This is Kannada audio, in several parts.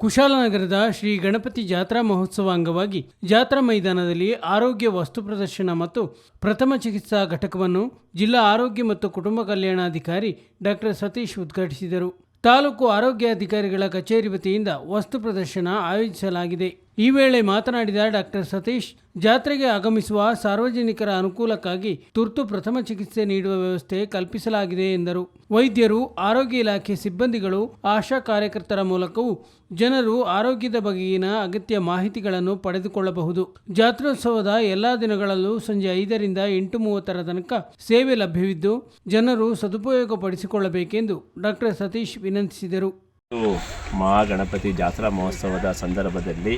ಕುಶಾಲನಗರದ ಶ್ರೀ ಗಣಪತಿ ಜಾತ್ರಾ ಮಹೋತ್ಸವ ಅಂಗವಾಗಿ ಜಾತ್ರಾ ಮೈದಾನದಲ್ಲಿ ಆರೋಗ್ಯ ವಸ್ತು ಪ್ರದರ್ಶನ ಮತ್ತು ಪ್ರಥಮ ಚಿಕಿತ್ಸಾ ಘಟಕವನ್ನು ಜಿಲ್ಲಾ ಆರೋಗ್ಯ ಮತ್ತು ಕುಟುಂಬ ಕಲ್ಯಾಣಾಧಿಕಾರಿ ಡಾಕ್ಟರ್ ಸತೀಶ್ ಉದ್ಘಾಟಿಸಿದರು. ತಾಲೂಕು ಆರೋಗ್ಯಾಧಿಕಾರಿಗಳ ಕಚೇರಿ ವತಿಯಿಂದ ವಸ್ತು ಪ್ರದರ್ಶನ ಆಯೋಜಿಸಲಾಗಿದೆ. ಈ ವೇಳೆ ಮಾತನಾಡಿದ ಡಾಕ್ಟರ್ ಸತೀಶ್, ಜಾತ್ರೆಗೆ ಆಗಮಿಸುವ ಸಾರ್ವಜನಿಕರ ಅನುಕೂಲಕ್ಕಾಗಿ ತುರ್ತು ಪ್ರಥಮ ಚಿಕಿತ್ಸೆ ನೀಡುವ ವ್ಯವಸ್ಥೆ ಕಲ್ಪಿಸಲಾಗಿದೆ ಎಂದರು. ವೈದ್ಯರು, ಆರೋಗ್ಯ ಇಲಾಖೆ ಸಿಬ್ಬಂದಿಗಳು, ಆಶಾ ಕಾರ್ಯಕರ್ತರ ಮೂಲಕವೂ ಜನರು ಆರೋಗ್ಯದ ಬಗೆಗಿನ ಅಗತ್ಯ ಮಾಹಿತಿಗಳನ್ನು ಪಡೆದುಕೊಳ್ಳಬಹುದು. ಜಾತ್ರೋತ್ಸವದ ಎಲ್ಲಾ ದಿನಗಳಲ್ಲೂ ಸಂಜೆ ಐದರಿಂದ ಎಂಟು ಮೂವತ್ತರ ತನಕ ಸೇವೆ ಲಭ್ಯವಿದ್ದು, ಜನರು ಸದುಪಯೋಗ ಪಡಿಸಿಕೊಳ್ಳಬೇಕೆಂದು ಡಾಕ್ಟರ್ ಸತೀಶ್ ವಿನಂತಿಸಿದರು. ಮಹಾಗಣಪತಿ ಜಾತ್ರಾ ಮಹೋತ್ಸವದ ಸಂದರ್ಭದಲ್ಲಿ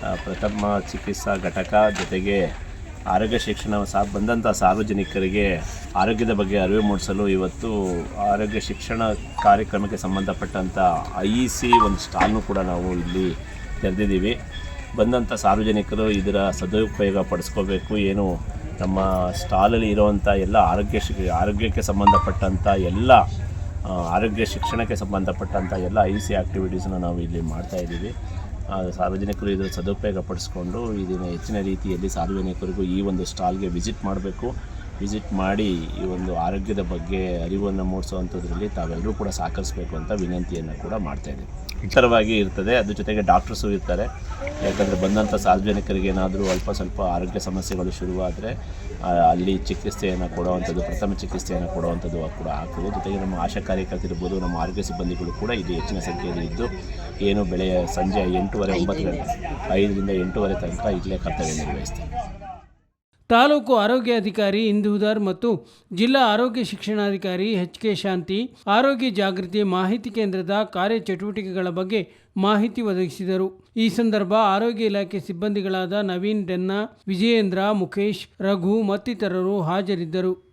ಪ್ರಥಮ ಚಿಕಿತ್ಸಾ ಘಟಕ ಜೊತೆಗೆ ಆರೋಗ್ಯ ಶಿಕ್ಷಣ ಸಹ ಬಂದಂಥ ಸಾರ್ವಜನಿಕರಿಗೆ ಆರೋಗ್ಯದ ಬಗ್ಗೆ ಅರಿವು ಮೂಡಿಸಲು ಇವತ್ತು ಆರೋಗ್ಯ ಶಿಕ್ಷಣ ಕಾರ್ಯಕ್ರಮಕ್ಕೆ ಸಂಬಂಧಪಟ್ಟಂಥ ಐ ಇ ಸಿ ಒಂದು ಸ್ಟಾಲ್ನು ಕೂಡ ನಾವು ಇಲ್ಲಿ ತೆರೆದಿದ್ದೀವಿ. ಬಂದಂಥ ಸಾರ್ವಜನಿಕರು ಇದರ ಸದುಪಯೋಗ ಪಡಿಸ್ಕೋಬೇಕು. ಏನು ನಮ್ಮ ಸ್ಟಾಲಲ್ಲಿ ಇರುವಂಥ ಎಲ್ಲ ಆರೋಗ್ಯ ಶಿ ಆರೋಗ್ಯಕ್ಕೆ ಸಂಬಂಧಪಟ್ಟಂಥ ಎಲ್ಲ ಆರೋಗ್ಯ ಶಿಕ್ಷಣಕ್ಕೆ ಸಂಬಂಧಪಟ್ಟಂಥ ಎಲ್ಲ ಐ ಸಿ ಆ್ಯಕ್ಟಿವಿಟೀಸನ್ನ ನಾವು ಇಲ್ಲಿ ಮಾಡ್ತಾ ಇದ್ದೀವಿ. ಆ, ಸಾರ್ವಜನಿಕರು ಇದರ ಸದುಪಯೋಗ ಪಡಿಸ್ಕೊಂಡು ಇದನ್ನು ಹೆಚ್ಚಿನ ರೀತಿಯಲ್ಲಿ ಸಾರ್ವಜನಿಕರಿಗೂ ಈ ಒಂದು ಸ್ಟಾಲ್ಗೆ ವಿಸಿಟ್ ಮಾಡಬೇಕು. ವಿಸಿಟ್ ಮಾಡಿ ಈ ಒಂದು ಆರೋಗ್ಯದ ಬಗ್ಗೆ ಅರಿವನ್ನು ಮೂಡಿಸುವಂಥದ್ರಲ್ಲಿ ತಾವೆಲ್ಲರೂ ಕೂಡ ಸಹಕರಿಸಬೇಕು ಅಂತ ವಿನಂತಿಯನ್ನು ಕೂಡ ಮಾಡ್ತಾ ಇದ್ದೀವಿ. ಇತರವಾಗಿ ಇರ್ತದೆ. ಅದ್ರ ಜೊತೆಗೆ ಡಾಕ್ಟರ್ಸು ಇರ್ತಾರೆ. ಯಾಕಂದರೆ ಬಂದಂಥ ಸಾರ್ವಜನಿಕರಿಗೆ ಏನಾದರೂ ಅಲ್ಪ ಸ್ವಲ್ಪ ಆರೋಗ್ಯ ಸಮಸ್ಯೆಗಳು ಶುರುವಾದರೆ ಅಲ್ಲಿ ಚಿಕಿತ್ಸೆಯನ್ನು ಕೊಡುವಂಥದ್ದು, ಪ್ರಥಮ ಚಿಕಿತ್ಸೆಯನ್ನು ಕೊಡುವಂಥದ್ದು ಕೂಡ ಆಗ್ತದೆ. ಜೊತೆಗೆ ನಮ್ಮ ಆಶಾ ಕಾರ್ಯಕರ್ತರಿರ್ಬೋದು, ನಮ್ಮ ಆರೋಗ್ಯ ಸಿಬ್ಬಂದಿಗಳು ಕೂಡ ಇಲ್ಲಿ ಹೆಚ್ಚಿನ ಸಂಖ್ಯೆಯಲ್ಲಿ ಇದ್ದು ಏನು ಬೆಳೆಯ ಸಂಜೆ ಎಂಟೂವರೆ ಒಂಬತ್ತು ಗಂಟೆ ಐದರಿಂದ ಎಂಟೂವರೆ ತನಕ ಇಲ್ಲೇ ಕರ್ತವ್ಯ ನಿರ್ವಹಿಸ್ತೇವೆ ತಾಲೂಕು ಆರೋಗ್ಯಾಧಿಕಾರಿ ಇಂದೂಧರ್ ಮತ್ತು ಜಿಲ್ಲಾ ಆರೋಗ್ಯ ಶಿಕ್ಷಣಾಧಿಕಾರಿ ಎಚ್ ಕೆ ಶಾಂತಿ ಆರೋಗ್ಯ ಜಾಗೃತಿ ಮಾಹಿತಿ ಕೇಂದ್ರದ ಕಾರ್ಯಚಟುವಟಿಕೆಗಳ ಬಗ್ಗೆ ಮಾಹಿತಿ ಒದಗಿಸಿದರು. ಈ ಸಂದರ್ಭ ಆರೋಗ್ಯ ಇಲಾಖೆ ಸಿಬ್ಬಂದಿಗಳಾದ ನವೀನ್ ಡೆನ್ನ ವಿಜಯೇಂದ್ರ, ಮುಖೇಶ್, ರಘು ಮತ್ತಿತರರು ಹಾಜರಿದ್ದರು.